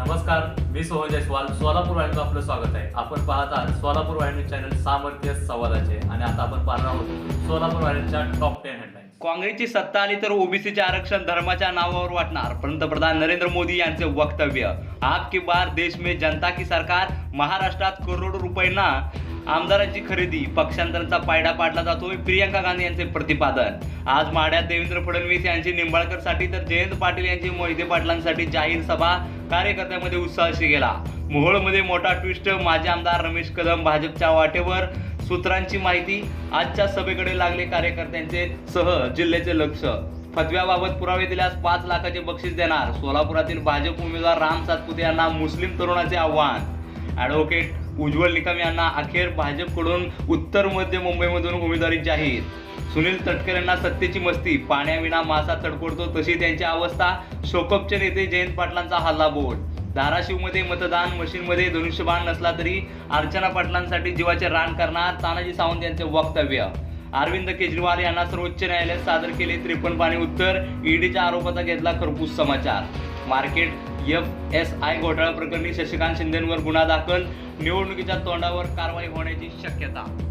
नमस्कार मी सोहन जयस्वाल. सोलापूर वाहिनीचं आपलं स्वागत आहे. आपण पाहत आहात सोलापूर वाहिनी चॅनल सामर्थ्य संवादाचे आणि आता आपण पाहणार आहोत सोलापूर वाहिनीच्या टॉप टेन हेडलाईन काँग्रेसची सत्ता आली तर ओबीसीचे आरक्षण धर्माच्या नावावर वाटणार. पंतप्रधान नरेंद्र मोदी यांचे वक्तव्य. आप की बार देश में जनता की सरकार महाराष्ट्रात करोडो रुपयांना आमदारांची खरेदी. पक्षांतराचा पायडा पाडला जातोय प्रियंका गांधी यांचे प्रतिपादन. आज माड्यात देवेंद्र फडणवीस यांची निंबाळकरसाठी तर जयंत पाटील यांची मोहिते पाटलांसाठी जाहीर सभा. कार्यकर्त्यांमध्ये उत्साहशी गेला. मोहोळमध्ये मोठा ट्विस्ट माजी आमदार रमेश कदम भाजपच्या वाटेवर सूत्रांची माहिती आजच्या सभेकडे लागले कार्यकर्त्यांचे सह जिल्ह्याचे लक्ष. फतव्याबाबत पुरावे दिल्यास पाच लाखाचे बक्षीस देणार. सोलापुरातील भाजप उमेदवार राम सातपुते यांना मुस्लिम तरुणाचे आव्हान. ॲडव्होकेट उज्ज्वल निकम यांना अखेर भाजपकडून उत्तर मध्य मुंबईमधून उमेदवारी जाहीर. सुनील तटकर यांना सत्तेची मस्ती पाण्याविना मासा तडफडतो तशी त्यांची अवस्था शोकपचे नेते जयंत पाटलांचा हल्ला हल्लाबोल. धाराशिवमध्ये मतदान मशीनमध्ये धनुष्यबाण नसला तरी अर्चना पाटलांसाठी जीवाचे रान करणार तानाजी सावंत यांचे वक्तव्य. अरविंद केजरीवाल यांना सर्वोच्च न्यायालयात सादर केले त्रेपन्न पाणी उत्तर ईडीच्या आरोपाचा घेतला खरपूस समाचार. मार्केट एफ एस आय घोटाळा प्रकरणी शशिकांत शिंदेंवर गुन्हा दाखल. निवडणुकीच्या तोंडावर कारवाई होण्याची शक्यता.